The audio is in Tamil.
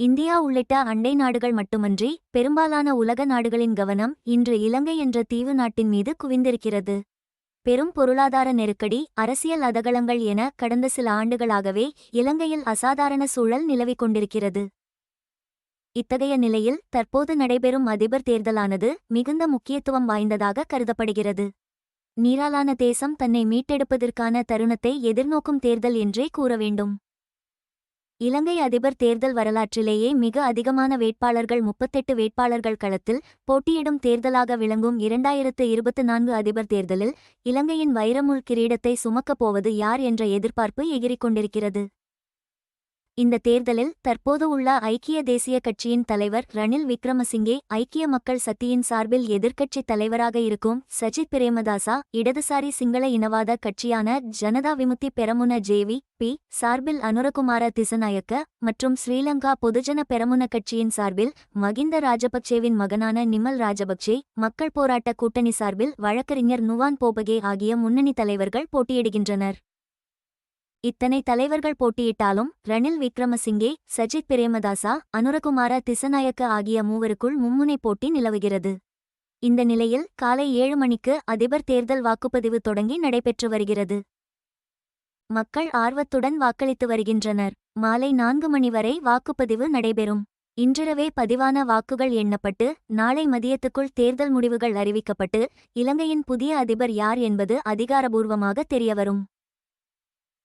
இந்தியா உள்ளிட்ட அண்டை நாடுகள் மட்டுமன்றி பெரும்பாலான உலக நாடுகளின் கவனம் இன்று இலங்கை என்ற தீவு நாட்டின் மீது குவிந்திருக்கிறது. பெரும் பொருளாதார நெருக்கடி அரசியல் அதகளங்கள் என கடந்த சில ஆண்டுகளாகவே இலங்கையில் அசாதாரண சூழல் நிலவிக் கொண்டிருக்கிறது. இத்தகைய நிலையில் தற்போது நடைபெறும் அதிபர் தேர்தலானது மிகுந்த முக்கியத்துவம் வாய்ந்ததாக கருதப்படுகிறது. நீராலான தேசம் தன்னை மீட்டெடுப்பதற்கான தருணத்தை எதிர்நோக்கும் தேர்தல் என்றே கூற வேண்டும். இலங்கை அதிபர் தேர்தல் வரலாற்றிலேயே மிக அதிகமான வேட்பாளர்கள் முப்பத்தெட்டு வேட்பாளர்கள் களத்தில் போட்டியிடும் தேர்தலாக விளங்கும் இரண்டாயிரத்து இருபத்து நான்கு அதிபர் தேர்தலில் இலங்கையின் வைரமுள் கிரீடத்தை சுமக்கப் போவது யார் என்ற எதிர்பார்ப்பு எகிறிக் கொண்டிருக்கிறது இந்த தேர்தலில் தற்போது உள்ள ஐக்கிய தேசிய கட்சியின் தலைவர் ரணில் விக்ரமசிங்கே ஐக்கிய மக்கள் சக்தியின் சார்பில் எதிர்க்கட்சித் தலைவராக இருக்கும் சஜித் பிரேமதாசா இடதுசாரி சிங்கள இனவாத கட்சியான ஜனதா விமுக்தி பெரமுன ஜேவி பி. சார்பில் அனுரகுமார திசநாயக்க மற்றும் ஸ்ரீலங்கா பொதுஜன பெரமுன கட்சியின் சார்பில் மகிந்த ராஜபக்சேவின் மகனான நிமல் ராஜபக்சே மக்கள் போராட்ட கூட்டணி சார்பில் வழக்கறிஞர் நுவான் போபகே ஆகிய முன்னணி தலைவர்கள் போட்டியிடுகின்றனர். இத்தனை தலைவர்கள் போட்டியிட்டாலும் ரணில் விக்ரமசிங்கே சஜித் பிரேமதாசா அனுரகுமார திசநாயக்க ஆகிய மூவருக்குள் மும்முனை போட்டி நிலவுகிறது. இந்த நிலையில் காலை ஏழு மணிக்கு அதிபர் தேர்தல் வாக்குப்பதிவு தொடங்கி நடைபெற்று வருகிறது. மக்கள் ஆர்வத்துடன் வாக்களித்து வருகின்றனர். மாலை நான்கு மணி வரை வாக்குப்பதிவு நடைபெறும். இன்றிரவே பதிவான வாக்குகள் எண்ணப்பட்டு நாளை மதியத்துக்குள் தேர்தல் முடிவுகள் அறிவிக்கப்பட்டு இலங்கையின் புதிய அதிபர் யார் என்பது அதிகாரபூர்வமாக தெரியவரும்.